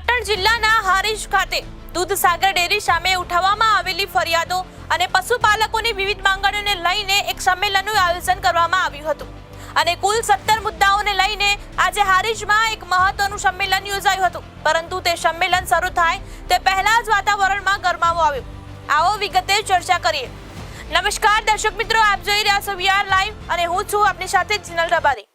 પાટણ જિલ્લાના હારીજ ખાતે દૂધસાગર ડેરી સામે ઉઠાવવામાં આવેલી ફરિયાદો અને પશુપાલકોની વિવિધ માંગણીઓને લઈને એક સંમેલનનું આયોજન કરવામાં આવ્યું હતું. અને કુલ સત્તર મુદ્દાઓને લઈને આજે હારીજમાં એક મહત્વનું સંમેલન યોજાયું હતું. પરંતુ તે સંમેલન શરૂ થાય તે પહેલા જ વાતાવરણમાં ગરમાવો આવ્યો. આવો વિગતે ચર્ચા કરીએ. નમસ્કાર, દર્શક મિત્રો, આપ જોઈ રહ્યા છો વીઆર લાઈવ અને હું છું આપની સાથે જિનલ રબારી.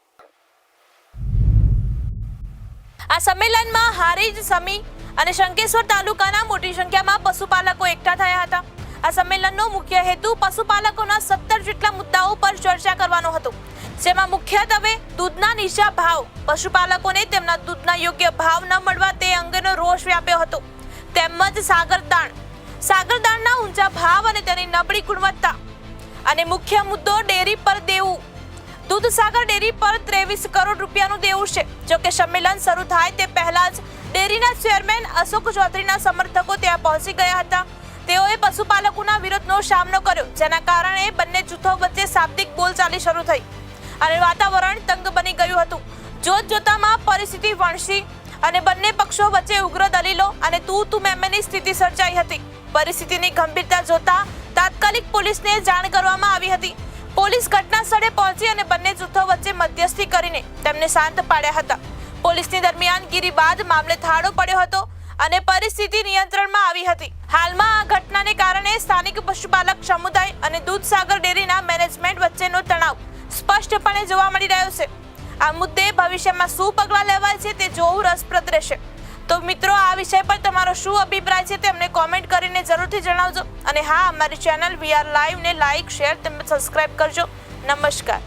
આ સંમેલનમાં હારીજ સમી અને શંકેશ્વર તાલુકાના મોટી સંખ્યામાં પશુપાલકો એકઠા થયા હતા. આ સંમેલનનો મુખ્ય હેતુ પશુપાલકોના સત્તર જેટલા મુદ્દાઓ પર ચર્ચા કરવાનો હતો. જેમાં મુખ્યત્વે દૂધના નીચા ભાવ, પશુપાલકોને તેમના દૂધના યોગ્ય ભાવ ન મળવા તે અંગેનો રોષ વ્યાપ્યો હતો. તેમજ સાગરદાણ સાગરદાણના ઊંચા ભાવ અને તેની નબળી ગુણવત્તા. અને મુખ્ય મુદ્દો ડેરી પર દેવું. દૂધસાગર ડેરી પર ત્રેવીસ કરોડ રૂપિયાનું દેવું છે. જોકે સંમેલન શરૂ થાય તે પહેલા જ ડેરીના ચેરમેન અશોક ચૌધરીના સમર્થકો ત્યાં પહોંચી ગયા હતા. તેઓએ પશુપાલકોના વિરોધનો સામનો કર્યો, જેના કારણે બંને જૂથો વચ્ચે શાબ્દિક બોલચાલી શરૂ થઈ અને વાતાવરણ તંગ બની ગયું હતું. જોત જોતામાં પરિસ્થિતિ વણસી અને બંને પક્ષો વચ્ચે ઉગ્ર દલીલો અને તું તું મેમેની સ્થિતિ સર્જાઈ હતી. પરિસ્થિતિની ગંભીરતા જોતા તાત્કાલિક પોલીસને જાણ કરવામાં આવી હતી. પોલીસ ઘટના સ્થળે પહોંચી અને બંને જૂથો વચ્ચે મધ્યસ્થી કરીને તેમને શાંત પાડ્યા હતા. પોલીસની દરમિયાનગીરી બાદ મામલે થાળો પડ્યો હતો અને પરિસ્થિતિ નિયંત્રણમાં આવી હતી. હાલમાં આ ઘટનાને કારણે સ્થાનિક પશુપાલક સમુદાય અને દૂધસાગર ડેરીના મેનેજમેન્ટ વચ્ચેનો તણાવ સ્પષ્ટપણે જોવા મળી રહ્યો છે. આ મુદ્દે ભવિષ્યમાં શું પગલાં લેવાય છે તે જોવું રસપ્રદ રહેશે. તો મિત્રો, આ વિષય પર તમારો શું અભિપ્રાય છે તે અમને કોમેન્ટ કરીને જરૂરથી જણાવજો. અને હા, અમારી ચેનલ વી આર લાઈવ ને લાઈક શેર તેમજ સબસ્ક્રાઇબ કરજો. નમસ્કાર.